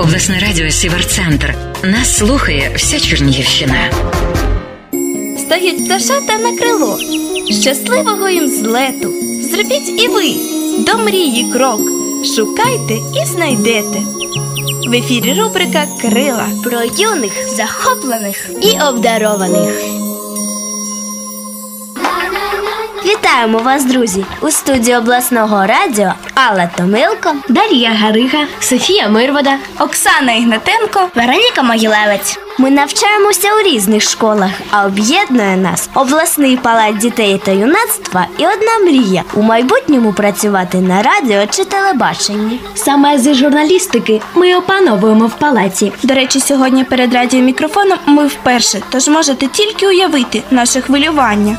Обласне радіо Сіверцентр. Нас слухає вся Чернігівщина. Стають пташата на крило. Щасливого їм злету. Зробіть і ви до мрії крок. Шукайте і знайдете. В ефірі рубрика Крила про юних, захоплених і обдарованих. Вітаємо вас, друзі! У студії обласного радіо Алла Томилко, Дар'я Гарига, Софія Мирвода. Оксана Ігнатенко, Вероніка Могилевець. Ми навчаємося у різних школах, а об'єднує нас обласний палац дітей та юнацтва і одна мрія у майбутньому працювати на радіо чи телебаченні. Саме з журналістики ми опановуємо в палаці. До речі, сьогодні перед радіомікрофоном ми вперше, тож можете тільки уявити наше хвилювання.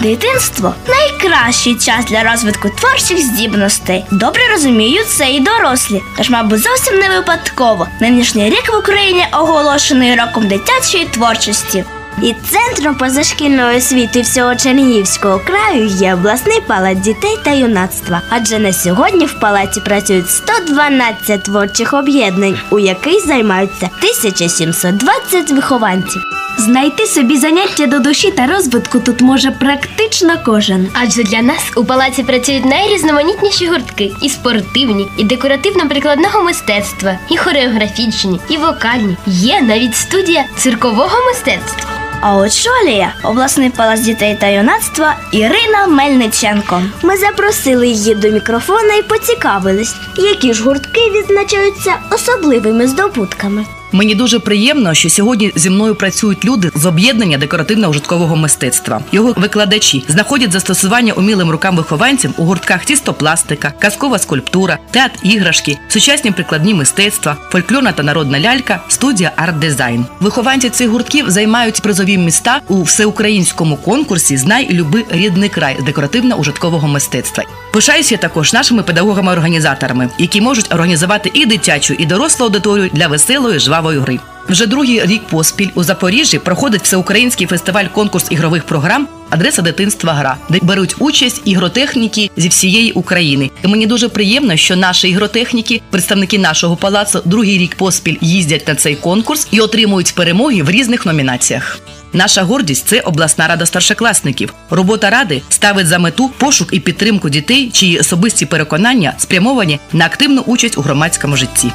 Дитинство найкращий час для розвитку творчих здібностей. Добре розуміють це і дорослі. Тож, мабуть, зовсім не випадково. Нинішній рік в Україні оголошений роком дитячої творчості. І центром позашкільної освіти всього Чернігівського краю є обласний палац дітей та юнацтва. Адже на сьогодні в палаці працюють 112 творчих об'єднань, у яких займаються 1720 вихованців. Знайти собі заняття до душі та розвитку тут може практично кожен. Адже для нас у палаці працюють найрізноманітніші гуртки і спортивні, і декоративно-прикладного мистецтва, і хореографічні, і вокальні. Є навіть студія циркового мистецтва. А очолює обласний палац дітей та юнацтва Ірина Мельниченко. Ми запросили її до мікрофона і поцікавились, які ж гуртки відзначаються особливими здобутками. Мені дуже приємно, що сьогодні зі мною працюють люди з об'єднання декоративно-ужиткового мистецтва. Його викладачі знаходять застосування умілим рукам вихованцям у гуртках тістопластика, казкова скульптура, театр іграшки, сучасні прикладні мистецтва, фольклорна та народна лялька, студія арт-дизайн. Вихованці цих гуртків займають призові міста у всеукраїнському конкурсі Знай і люби рідний край з декоративно-ужиткового мистецтва. Пишаюся також нашими педагогами-організаторами, які можуть організувати і дитячу, і дорослу аудиторію для веселої жвавої гри. Вже другий рік поспіль у Запоріжжі проходить всеукраїнський фестиваль конкурс ігрових програм Адреса дитинства гра, де беруть участь ігротехніки зі всієї України. І мені дуже приємно, що наші ігротехніки, представники нашого палацу, другий рік поспіль їздять на цей конкурс і отримують перемоги в різних номінаціях. Наша гордість це обласна рада старшокласників. Робота ради ставить за мету пошук і підтримку дітей, чиї особисті переконання спрямовані на активну участь у громадському житті.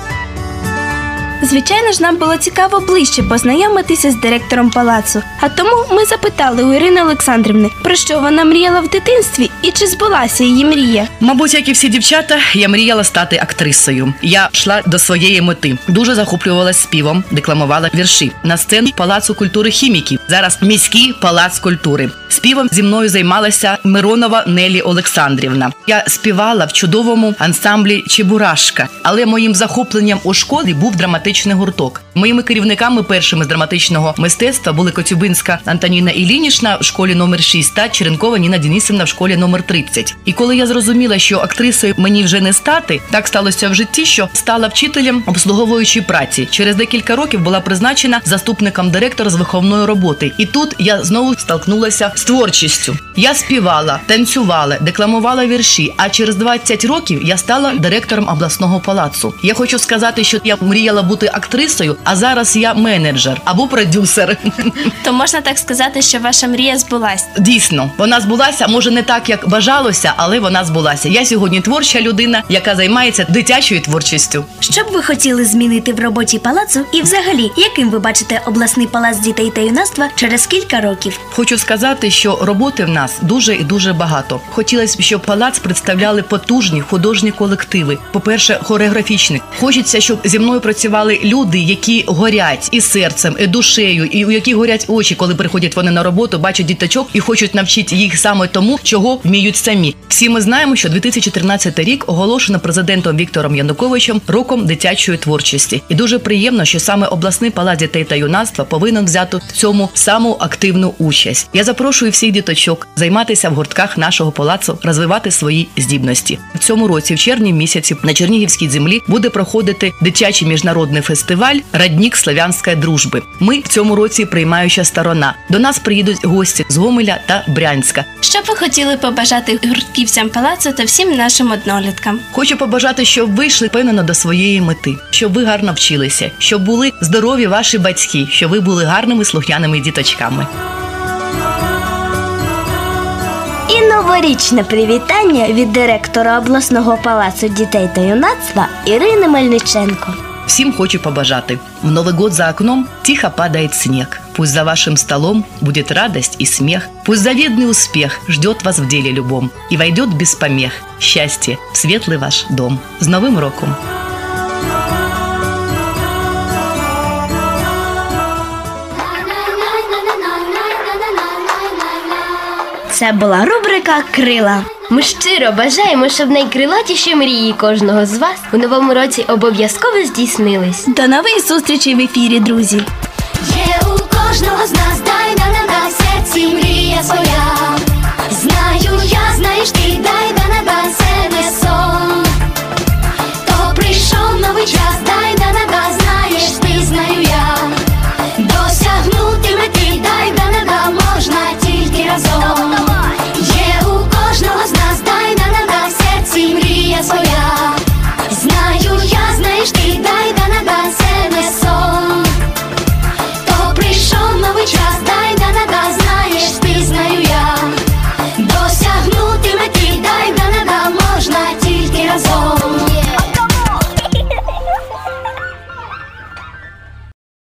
Звичайно ж, нам було цікаво ближче познайомитися з директором палацу. А тому ми запитали у Ірини Олександрівни, про що вона мріяла в дитинстві і чи збулася її мрія. Мабуть, як і всі дівчата, я мріяла стати актрисою. Я йшла до своєї мети. Дуже захоплювалася співом, декламувала вірші на сцені палацу культури хіміків. Зараз міський палац культури. Співом зі мною займалася Миронова Нелі Олександрівна. Я співала в чудовому ансамблі Чебурашка, але моїм захопленням у школі був драматичний гурток. Моїми керівниками першими з драматичного мистецтва були Коцюбинська Антоніна Ілінішна в школі номер 6 та Черенкова Ніна Денисівна в школі номер 30. І коли я зрозуміла, що актрисою мені вже не стати, так сталося в житті, що стала вчителем обслуговуючої праці. Через декілька років була призначена заступником директора з виховної роботи. І тут я знову столкнулася з творчістю. Я співала, танцювала, декламувала вірші. А через 20 років я стала директором обласного палацу. Я хочу сказати, що я мріяла бути актрисою, а зараз я менеджер або продюсер. То можна так сказати, що ваша мрія збулась. Дійсно, вона збулася, може не так, як бажалося, але вона збулася. Я сьогодні творча людина, яка займається дитячою творчістю. Що б ви хотіли змінити в роботі палацу і взагалі, яким ви бачите обласний палац дітей та юнацтва через кілька років? Хочу сказати, що роботи в нас дуже і дуже багато. Хотілося б, щоб палац представляли потужні художні колективи. По-перше, хореографічні. Хочеться, щоб зі мною працювали люди, які горять і серцем, і душею, і у яких горять очі, коли приходять вони на роботу, бачать діточок і хочуть навчити їх саме тому, чого вміють самі. Всі ми знаємо, що 2014 рік оголошено президентом Віктором Януковичем роком дитячої творчості, і дуже приємно, що саме обласний палац дітей та юнацтва повинен взяти в цьому саму активну участь. Я запрошую всіх діточок займатися в гуртках нашого палацу, розвивати свої здібності. В цьому році, в червні місяці, на Чернігівській землі буде проходити дитячий міжнародний міжнародний фестиваль Раднік Славянської дружби. Ми в цьому році приймаюча сторона. До нас приїдуть гості з Гомеля та Брянська. Що ви хотіли побажати гуртківцям палацу та всім нашим одноліткам? Хочу побажати, щоб ви йшли впевнено до своєї мети, щоб ви гарно вчилися, щоб були здорові ваші батьки, щоб ви були гарними слухняними діточками. І новорічне привітання від директора обласного палацу дітей та юнацтва Ірини Мельниченко. Всім хочу побажати. В Новый год за окном тихо падает снег. Пусть за вашим столом будет радость и смех. Пусть завидный успех ждет вас в деле любом и войдет без помех счастье в светлый ваш дом. С Новым роком! Це була рубрика Крила. Ми щиро бажаємо, щоб найкрилатіші мрії кожного з вас у новому році обов'язково здійснились. До нових зустрічей в ефірі, друзі! Є у кожного з нас дай на на на серці мрія своя. Знаю, я знаєш ти, дай на